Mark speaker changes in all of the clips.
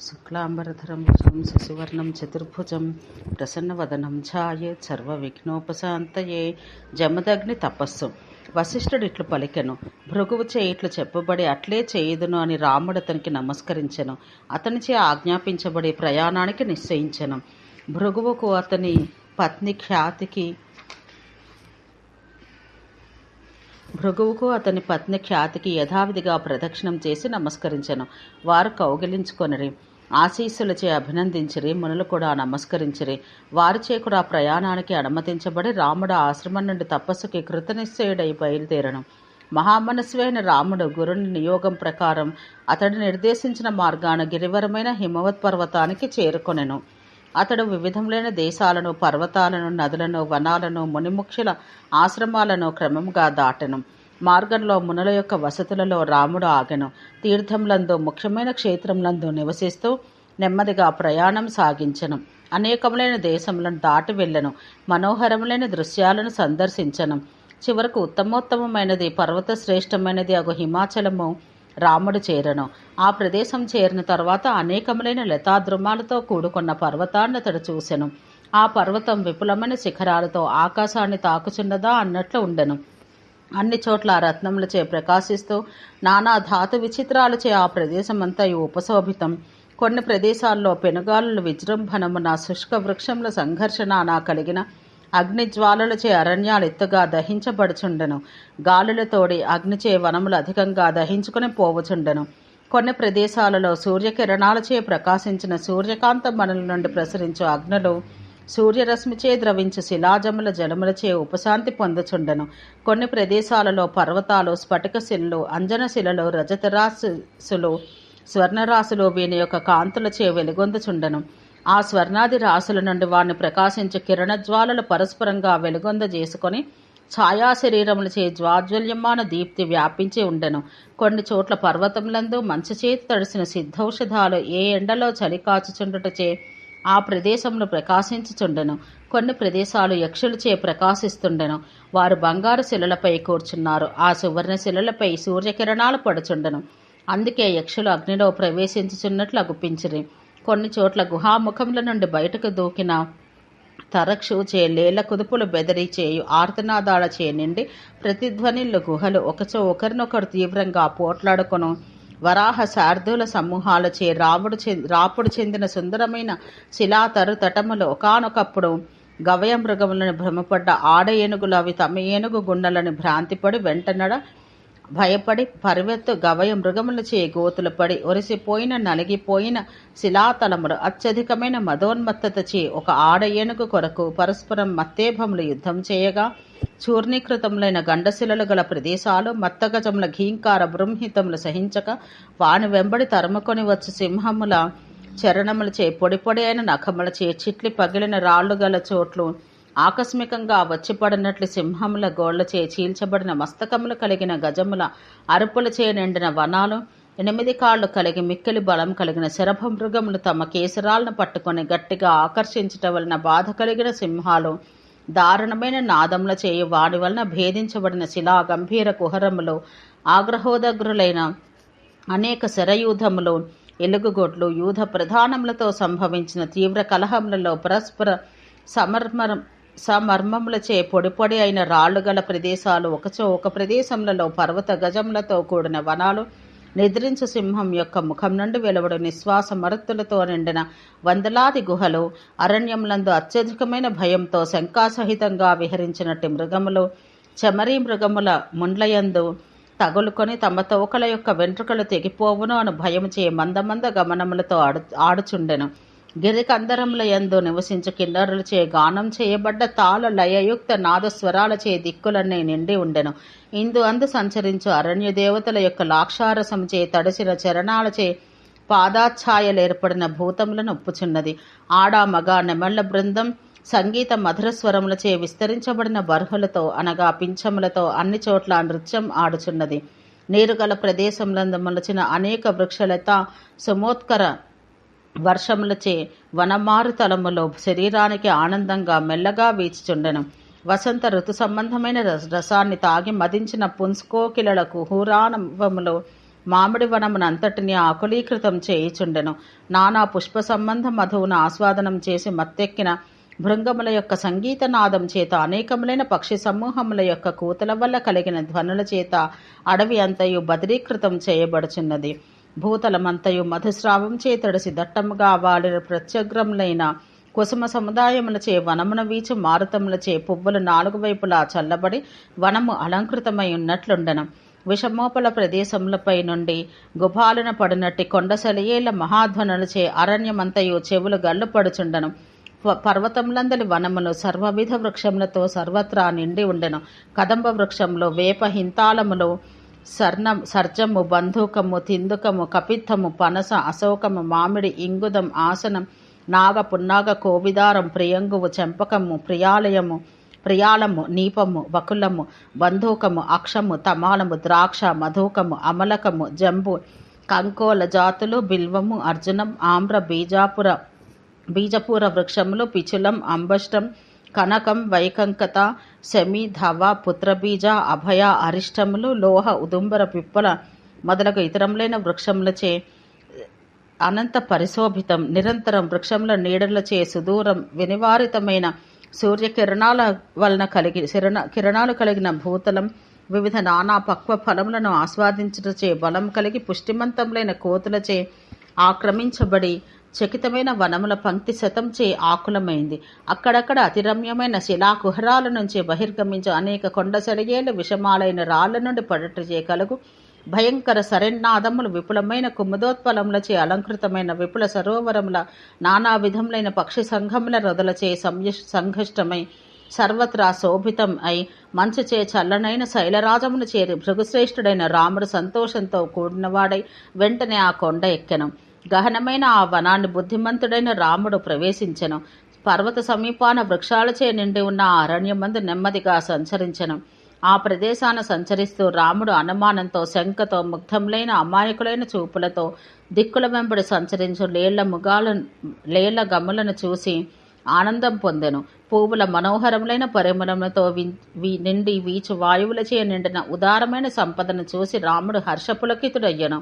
Speaker 1: శుక్లాంబరధరం భుజం శశివర్ణం చతుర్భుజం ప్రసన్నవదనం ఛాయేత్ సర్వవిఘ్నోపశాంతయే జమదగ్ని తపస్సు. వశిష్ఠుడు ఇట్లు పలికెను భృగువుచే ఇట్లు చెప్పబడి అట్లే చేయుదును అని రాముడు అతనికి నమస్కరించెను. అతనిచే ఆజ్ఞాపించబడి ప్రయాణానికి నిశ్చయించెను. భృగువుకు అతని పత్ని ఖ్యాతికి భృగువుకు అతని పత్ని ఖ్యాతికి యథావిధిగా ప్రదక్షిణం చేసి నమస్కరించెను. వారు కౌగిలించుకొనిరి. ఆశీస్సులచే అభినందించిరి. మునులు కూడా నమస్కరించిరి. వారిచే కూడా ప్రయాణానికి అనుమతించబడి రాముడు ఆశ్రమం నుండి తపస్సుకి కృతనిశ్చయుడై బయలుదేరను. మహామనస్వైన రాముడు గురుని నియోగం ప్రకారం అతడు నిర్దేశించిన మార్గాన గిరివరమైన హిమవత్ పర్వతానికి చేరుకొనెను. అతడు వివిధములైన దేశాలను పర్వతాలను నదులను వనాలను మునిముక్షుల ఆశ్రమాలను క్రమంగా దాటను. మార్గంలో మునుల యొక్క వసతులలో రాముడు ఆగను. తీర్థంలందు ముఖ్యమైన క్షేత్రంలందు నివసిస్తూ నెమ్మదిగా ప్రయాణం సాగించను. అనేకములైన దేశములను దాటి వెళ్ళను. మనోహరములైన దృశ్యాలను సందర్శించను. చివరకు ఉత్తమోత్తమమైనది పర్వత శ్రేష్టమైనది అగు హిమాచలము రాముడు చేరను. ఆ ప్రదేశం చేరిన తర్వాత అనేకములైన లతాద్రుమాలతో కూడుకున్న పర్వతాన్ని అతడు చూసెను ఆ పర్వతం విపులమైన శిఖరాలతో ఆకాశాన్ని తాకుచున్నదా అన్నట్లు ఉండెను. అన్ని చోట్ల రత్నములచే ప్రకాశిస్తూ నానా ధాతు విచిత్రాలచే ఆ ప్రదేశమంతా ఉపశోభితం. కొన్ని ప్రదేశాల్లో పెనుగాలుల విజృంభణమున శుష్క వృక్షముల సంఘర్షణ కలిగిన అగ్నిజ్వాలలచే అరణ్యాలు ఎత్తుగా దహించబడుచుండెను. గాలులతోడి అగ్నిచే వనములు అధికంగా దహించుకుని పోవచుండెను. కొన్ని ప్రదేశాలలో సూర్యకిరణాలచే ప్రకాశించిన సూర్యకాంత మనుల నుండి ప్రసరించు అగ్నులు సూర్యరశ్మిచే ద్రవించు శిలాజముల జలములచే ఉపశాంతి పొందుచుండెను. కొన్ని ప్రదేశాలలో పర్వతాలు స్ఫటిక శిలలు అంజన శిలలు రజతరాశులు స్వర్ణరాశులు వీని యొక్క కాంతులచే వెలుగొందుచుండెను. ఆ స్వర్ణాది రాశుల నుండి వారిని ప్రకాశించే కిరణజ్వాలలు పరస్పరంగా వెలుగొంద చేసుకొని ఛాయా శరీరములచే జ్వాజ్వల్యమాన దీప్తి వ్యాపించి ఉండెను. కొన్ని చోట్ల పర్వతములందు మంచి చేతి తడిసిన సిద్ధౌషధాలు ఏ ఎండలో చలి కాచుచుండుటచే ఆ ప్రదేశంలో ప్రకాశించుచుండెను. కొన్ని ప్రదేశాలు యక్షులచే ప్రకాశిస్తుండెను. వారు బంగారు శిలలపై కూర్చున్నారు. ఆ సువర్ణ శిలలపై సూర్యకిరణాలు పడుచుండెను. అందుకే యక్షులు అగ్నిలో ప్రవేశించుచున్నట్లు అగుపించిరి. కొన్ని చోట్ల గుహాముఖముల నుండి బయటకు దూకిన తరక్షు చే లేల కుదుపులు బెదరి చేయు ఆర్తనాదాల చే నిండి ప్రతిధ్వనిల్లు గుహలు ఒకచో ఒకరినొకరు తీవ్రంగా పోట్లాడుకొను. వరాహ శార్దూల సమూహాలచే రాముడు రాపుడు చెందిన సుందరమైన శిలాతరు తటములు ఒకనొకప్పుడు గవయ మృగములను భ్రమపడ్డ ఆడ ఏనుగులు అవి తమ ఏనుగు గుండెలను భ్రాంతిపడి వెంటనడ భయపడి పరివెత్తు గవయ మృగములచే గోతులు పడి ఒరిసిపోయిన నలిగిపోయిన శిలాతలములు అత్యధికమైన మదోన్మత్తతచే ఒక ఆడ ఏనుగు కొరకు పరస్పరం మత్తేభములు యుద్ధం చేయగా చూర్ణీకృతములైన గండశిలలు గల ప్రదేశాలు మత్తగజముల ఘీంకార బృంహితములు సహించక వాని వెంబడి తరుముకొని వచ్చు సింహముల చరణములచే పొడి పొడి అయిన నఖములచే చిట్లి పగిలిన రాళ్ళు గల చోట్లు ఆకస్మికంగా వచ్చిపడినట్లు సింహముల గోళ్ళచే చీల్చబడిన మస్తకములు కలిగిన గజముల అరుపులచే నిండిన వనాలు ఎనిమిది కాళ్ళు కలిగి మిక్కిలి బలం కలిగిన శరభ మృగములు తమ కేసరాలను పట్టుకొని గట్టిగా ఆకర్షించట వలన బాధ కలిగిన సింహాలు దారుణమైన నాదముల చేయు వాడి వలన భేదించబడిన శిలా గంభీర కుహరములు ఆగ్రహోదగ్రులైన అనేక శరయూధములు ఎలుగుగొడ్లు యూధ ప్రధానములతో సంభవించిన తీవ్ర కలహములలో పరస్పర సమర్మరం సమర్మములచే పొడిపొడి అయిన రాళ్ళు గల ప్రదేశాలు ఒకచో ఒక ప్రదేశములలో పర్వత గజములతో కూడిన వనాలు. నిద్రించు సింహం యొక్క ముఖం నుండి వెలువడు నిశ్వాస మరుత్తులతో నిండిన వందలాది గుహలు అరణ్యములందు అత్యధికమైన భయంతో శంకాసహితంగా విహరించినట్టు మృగములు చెమరీ మృగముల ముండ్లయందు తగులుకొని తమ తోకల యొక్క వెంట్రుకలు తెగిపోవును అని భయముచే మందమంద గమనములతో ఆడు ఆడుచుండెను. గిరికందరముల యందు నివసించు కిన్నరులచే గానం చేయబడ్డ తాళ లయయుక్త నాదస్వరాలచే దిక్కులన్నీ నిండి ఉండెను. ఇందు అందు సంచరించు అరణ్య దేవతల యొక్క లాక్షారసముచే తడిసిన చరణాలచే పాదాఛాయలేర్పడిన భూతములను ఒప్పుచున్నది. ఆడ మగ నెమళ్ళ బృందం సంగీత మధురస్వరములచే విస్తరించబడిన బర్హులతో అనగా పింఛములతో అన్ని చోట్ల నృత్యం ఆడుచున్నది. నీరుగల ప్రదేశములందు మొలచిన అనేక వృక్షలత సుమోత్కర వర్షములచే వనమారుతలములో శరీరానికి ఆనందంగా మెల్లగా వీచుచుండెను. వసంత ఋతు సంబంధమైన రసాన్ని తాగి మదించిన పుంస్కోకిలలకు హూరానవములో మామిడి వనమునంతటిని ఆకులీకృతం చేయుచుండెను. నానా పుష్ప సంబంధ మధువును ఆస్వాదనం చేసి మత్తెక్కిన భృంగముల యొక్క సంగీత నాదం చేత అనేకములైన పక్షి సమూహముల యొక్క కూతల వల్ల కలిగిన ధ్వనుల చేత అడవి అంతయు బదిరీకృతం చేయబడుచున్నది. భూతలమంతయు మధుస్రావం చేతడిసి దట్టముగా వాడిన ప్రత్యగ్రములైన కుసుమ సముదాయములచే వనమున వీచు మారుతములచే పువ్వులు నాలుగు వైపులా చల్లబడి వనము అలంకృతమై ఉన్నట్లుండెను. విషమోపల ప్రదేశములపై నుండి గుభాలున పడినట్టి కొండ మహాధ్వనులచే అరణ్యమంతయు చెవులు గల్లు పడుచుండెను. ప- పర్వతములందలి వనములు సర్వవిధ వృక్షములతో సర్వత్రా నిండి ఉండెను. కదంబ వృక్షంలో వేప హింతాళములు సర్ణం సర్జము బంధూకము తిందుకము కపిత్తము పనస అశోకము మామిడి ఇంగుదం ఆసనం నాగ పున్నాగ కోవిదారం ప్రియంగువు చెంపకము ప్రియాలయము ప్రియాళము నీపము వకులము బంధూకము అక్షము తమాలము ద్రాక్ష మధుకము అమలకము జంబు కంకోల జాతులు బిల్వము అర్జునం ఆమ్ర బీజాపుర బీజపూర వృక్షములు పిచులం అంబష్టం కనకం వైకంకత శమి ధవ పుత్రబీజ అభయ అరిష్టములు లోహ ఉదుంబర పిప్పల మొదలగు ఇతరములైన వృక్షములచే అనంత పరిశోభితం. నిరంతరం వృక్షముల నీడలచే సుదూరం వినివారితమైన సూర్యకిరణాల వలన కలిగి శిరణ కిరణాలు కలిగిన భూతలం వివిధ నానా పక్వ ఫలములను ఆస్వాదించుటచే బలం కలిగి పుష్టిమంతములైన కోతులచే ఆక్రమించబడి చకితమైన వనముల పంక్తి శతంచే ఆకులమైంది. అక్కడక్కడ అతిరమ్యమైన శిలాకుహరాల నుంచి బహిర్గమించే అనేక కొండ సెలయేలు విషమాలైన రాళ్ళ నుండి పడటచే కలుగు. భయంకర సరెన్నాదములు విపులమైన కుముదోత్పలములచే అలంకృతమైన విపుల సరోవరముల నానా విధములైన పక్షి సంఘముల రొదలచే సంయ సంఘష్టమై సర్వత్రా శోభితం అయి మంచుచే చల్లనైన శైలరాజమును చేరి భృగుశ్రేష్ఠుడైన రాముడు సంతోషంతో కూడినవాడై వెంటనే ఆ కొండ ఎక్కెను. గహనమైన ఆ వనాన్ని బుద్ధిమంతుడైన రాముడు ప్రవేశించెను. పర్వత సమీపాన వృక్షాలచే నిండి ఉన్న ఆ అరణ్యమందు నెమ్మదిగా సంచరించెను. ఆ ప్రదేశాన సంచరిస్తూ రాముడు అనుమానంతో శంకతో ముగ్ధములైన అమాయకులైన చూపులతో దిక్కుల వెంబడి సంచరించు లేళ్ళ ముగాలు లేళ్ళ గమ్ములను చూసి ఆనందం పొందెను. పువ్వుల మనోహరములైన పరిమళములతో నిండి వీచు వాయువులచే నిండిన ఉదారమైన సంపదను చూసి రాముడు హర్షపులకితుడయ్యను.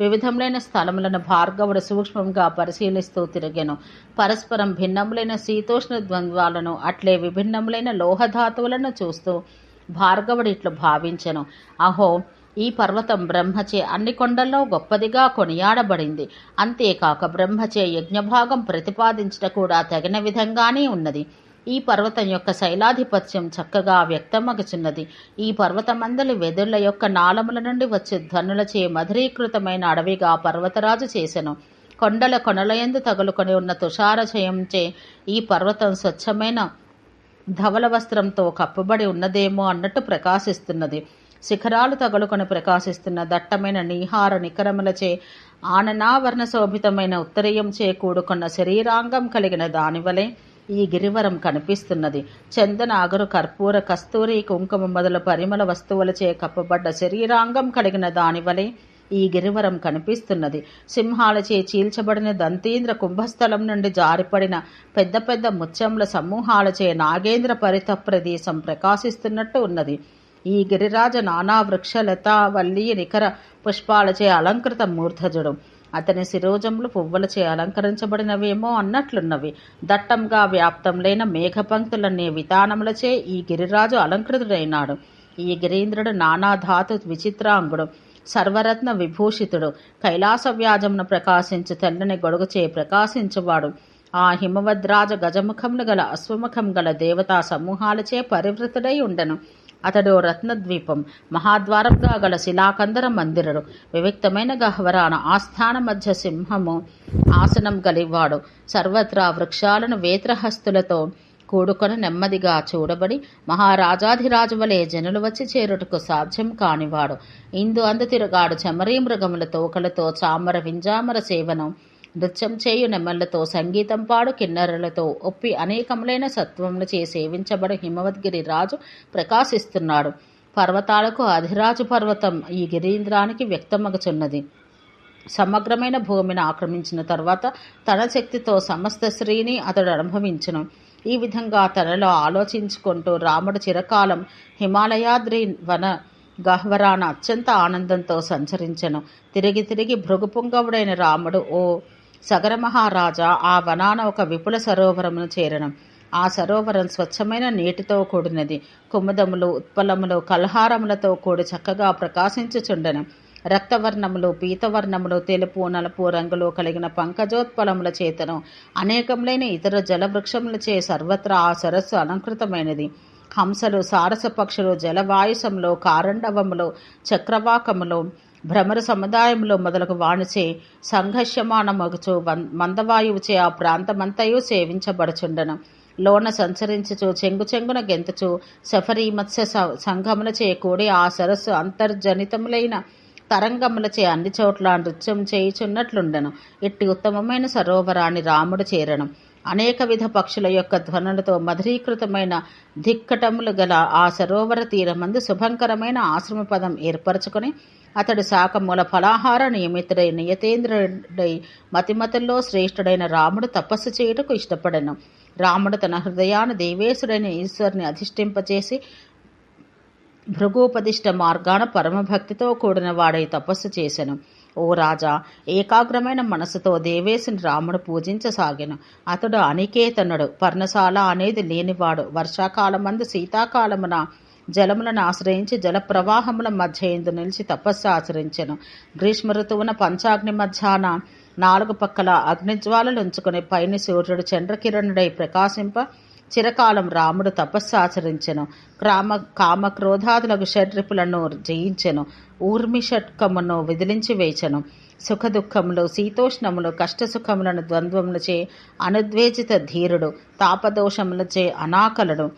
Speaker 1: వివిధములైన స్థలములను భార్గవుడు సూక్ష్మంగా పరిశీలిస్తూ తిరిగాను. పరస్పరం భిన్నములైన శీతోష్ణ ద్వంద్వాలను అట్లే విభిన్నములైన లోహధాతువులను చూస్తూ భార్గవుడు ఇట్లు భావించెను. అహో ఈ పర్వతం బ్రహ్మచే అన్ని కొండల్లో గొప్పదిగా కొనియాడబడింది. అంతేకాక బ్రహ్మచే యజ్ఞభాగం ప్రతిపాదించట కూడా తగిన విధంగానే ఉన్నది. ఈ పర్వతం యొక్క శైలాధిపత్యం చక్కగా వ్యక్తమగుచున్నది. ఈ పర్వతమందలి వెదుళ్ళ యొక్క నాళముల నుండి వచ్చే ధ్వనులచే మధురీకృతమైన అడవిగా పర్వతరాజు చేసెను. కొండల కొనలయందు తగులుకొని ఉన్న తుషారచయంచే ఈ పర్వతం స్వచ్ఛమైన ధవల వస్త్రంతో కప్పబడి ఉన్నదేమో అన్నట్టు ప్రకాశిస్తున్నది. శిఖరాలు తగులుకొని ప్రకాశిస్తున్న దట్టమైన నీహార నికరములచే ఆననావర్ణ శోభితమైన ఉత్తరీయంచే కూడుకున్న శరీరాంగం కలిగిన దానివలే ఈ గిరివరం కనిపిస్తున్నది. చందన అగరు కర్పూర కస్తూరి కుంకుమ మొదలు పరిమళ వస్తువులచే కప్పబడ్డ శరీరాంగం కలిగిన దానివలే ఈ గిరివరం కనిపిస్తున్నది. సింహాలచే చీల్చబడిన దంతీంద్ర కుంభస్థలం నుండి జారిపడిన పెద్ద పెద్ద ముత్యముల సమూహాలచే నాగేంద్ర పరిత ప్రదేశం ప్రకాశిస్తున్నట్టు ఉన్నది. ఈ గిరిరాజ నానా వృక్షలతా వల్లి నికర పుష్పాలచే అలంకృత మూర్ధజుడు. అతని శిరోజములు పువ్వులచే అలంకరించబడినవేమో అన్నట్లున్నవి. దట్టంగా వ్యాప్తంలైన మేఘపంక్తులనే వితానములచే ఈ గిరిరాజు అలంకృతుడైనాడు. ఈ గిరీంద్రుడు నానా ధాతు విచిత్రాంగుడు సర్వరత్న విభూషితుడు కైలాస వ్యాజమును ప్రకాశించు తెల్లని గొడుగుచే ప్రకాశించువాడు. ఆ హిమవద్రాజ గజముఖములు గల అశ్వముఖం గల దేవతా సమూహాలచే పరివృతుడై ఉండను. అతడు రత్నద్వీపం మహాద్వారంగా గల శిలాకందర మందిరుడు వివిక్తమైన గహ్వరాన ఆస్థాన మధ్య సింహము ఆసనం గలివాడు సర్వత్రా వృక్షాలను వేత్రహస్తులతో కూడుకొని నెమ్మదిగా చూడబడి మహారాజాధిరాజు వలె జనులు వచ్చి చేరుటకు సాధ్యం కానివాడు. ఇందు అందు తిరుగాడు చమరీ మృగముల తోకలతో చామర వింజామర సేవనం నృత్యం చేయు నెమళ్ళతో సంగీతం పాడు కిన్నెరలతో ఒప్పి అనేకములైన సత్వములు చే సేవించబడు హిమవద్గిరి రాజు ప్రకాశిస్తున్నాడు. పర్వతాలకు అధిరాజు పర్వతం ఈ గిరీంద్రానికి వ్యక్తమగుచున్నది. సమగ్రమైన భూమిని ఆక్రమించిన తర్వాత తన శక్తితో సమస్త శ్రీని అతడు అనుభవించను. ఈ విధంగా తనలో ఆలోచించుకుంటూ రాముడు చిరకాలం హిమాలయాద్రి వన గహ్వరాన అత్యంత ఆనందంతో సంచరించను. తిరిగి తిరిగి భృగుపుంగవుడైన రాముడు ఓ సగర మహారాజా ఆ వనాన ఒక విపుల సరోవరమును చేరడం ఆ సరోవరం స్వచ్ఛమైన నీటితో కూడినది. కుముదములు ఉత్పలములు కల్హారములతో కూడి చక్కగా ప్రకాశించుచుండెను. రక్తవర్ణములు పీతవర్ణములు తెలుపు నలుపు రంగులు కలిగిన పంకజోత్పలముల చేతను అనేకములైన ఇతర జలవృక్షములచే సర్వత్రా ఆ సరస్సు అలంకృతమైనది. హంసలు సారస పక్షులు జలవాయుసములు కారండవములు చక్రవాకములు భ్రమర సముదాయంలో మొదలకు వాణిచే సంఘర్షమానమగుచు మందవాయువుచే ఆ ప్రాంతమంతయు సేవించబడుచుండను. లోన సంచరించుచు చెంగు చెంగున గెంతుచు సఫరీ మత్స్య సంఘములచే కూడి ఆ సరస్సు అంతర్జనితములైన తరంగములచే అన్ని చోట్ల నృత్యం చేయుచున్నట్లుండెను. ఇట్టి ఉత్తమమైన సరోవరాన్ని రాముడు చేరను. అనేక విధ పక్షుల యొక్క ధ్వనులతో మధురీకృతమైన ధిక్కటములు గల ఆ సరోవర తీరమందు శుభంకరమైన ఆశ్రమ పదం ఏర్పరచుకొని అతడు శాకమూల ఫలాహార నియమితుడై నియతేంద్రుడై మతిమతుల్లో శ్రేష్ఠుడైన రాముడు తపస్సు చేయుటకు ఇష్టపడను. రాముడు తన హృదయాన దేవేశుడైన ఈశ్వరుని అధిష్ఠింపచేసి భృగోపదిష్ట మార్గాన పరమభక్తితో కూడిన వాడై తపస్సు చేశాను ఓ రాజా ఏకాగ్రమైన మనసుతో దేవేశుని రాముడు పూజించసాగాను. అతడు అనికేతనుడు. పర్ణశాల అనేది లేనివాడు. వర్షాకాలమందు శీతాకాలమున జలములను ఆశ్రయించి జల ప్రవాహముల మధ్య ఎందు నిలిచి తపస్సు ఆచరించెను. గ్రీష్మ ఋతువున పంచాగ్ని మధ్యాహ్న నాలుగు పక్కల అగ్నిజ్వాలలు ఉంచుకుని పైన సూర్యుడు చంద్రకిరణుడై ప్రకాశింప చిరకాలం రాముడు తపస్సు ఆచరించెను. క్రామ కామ క్రోధాదులకు షడ్రిపులను జయించెను. ఊర్మి షట్కమును విదిలించి వేచెను. సుఖ దుఃఖములు శీతోష్ణములు కష్టసుఖములను ద్వంద్వములచే అనుద్వేజిత ధీరుడు తాపదోషములచే అనాకలుడు.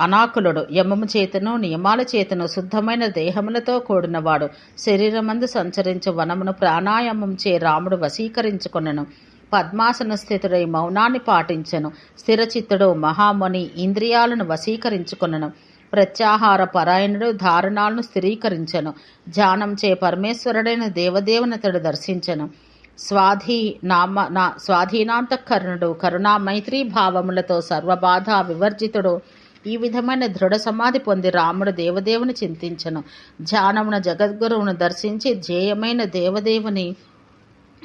Speaker 1: అనాకులుడు. యమము చేతను నియమాల చేతను శుద్ధమైన దేహములతో కూడినవాడు. శరీరమందు సంచరించు వనమును ప్రాణాయామం చే రాముడు వశీకరించుకొనను. పద్మాసన స్థితుడై మౌనాన్ని పాటించెను. స్థిరచిత్తుడు మహాముని ఇంద్రియాలను వశీకరించుకొనను. ప్రత్యాహార పరాయణుడు ధారణాలను స్థిరీకరించెను. ధ్యానం చే పరమేశ్వరుడైన దేవదేవనతడు దర్శించను. స్వాధీ నామ నా స్వాధీనాంతఃకరుణుడు కరుణా మైత్రీ భావములతో సర్వబాధ వివర్జితుడు. ఈ విధమైన దృఢ సమాధి పొంది రాముడు దేవదేవుని చింతించను. ధ్యానమున జగద్గురువును దర్శించి ధ్యేయమైన దేవదేవుని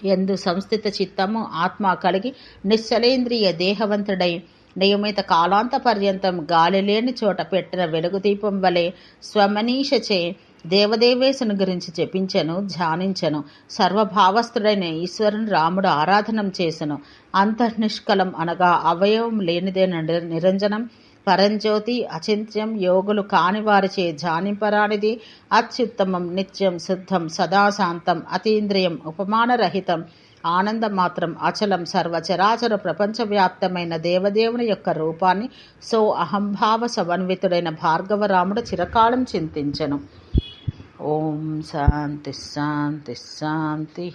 Speaker 1: ఎందు సంస్థిత చిత్తము ఆత్మ కలిగి నిశ్చలేంద్రియ దేహవంతుడై నియమిత కాలాంత పర్యంతం గాలి లేని చోట పెట్టిన వెలుగు దీపం వలె స్వమనీషచే దేవదేవేశుని గురించి జపించను ధ్యానించెను. సర్వభావస్థుడైన ఈశ్వరుని రాముడు ఆరాధనం చేసెను. అంతర్నిష్కలం అనగా అవయవం లేనిదే నిరంజనం. పరంజ్యోతి అచింత్యం యోగులు కాని వారిచే అత్యుత్తమం నిత్యం శుద్ధం సదాశాంతం అతీంద్రియం ఉపమానరహితం ఆనందమాత్రం అచలం సర్వచరాచర ప్రపంచవ్యాప్తమైన దేవదేవుని యొక్క రూపాన్ని సో అహంభావ సమన్వితుడైన భార్గవరాముడు చిరకాలం చింతించను. ఓం శాంతి శాంతి శాంతి.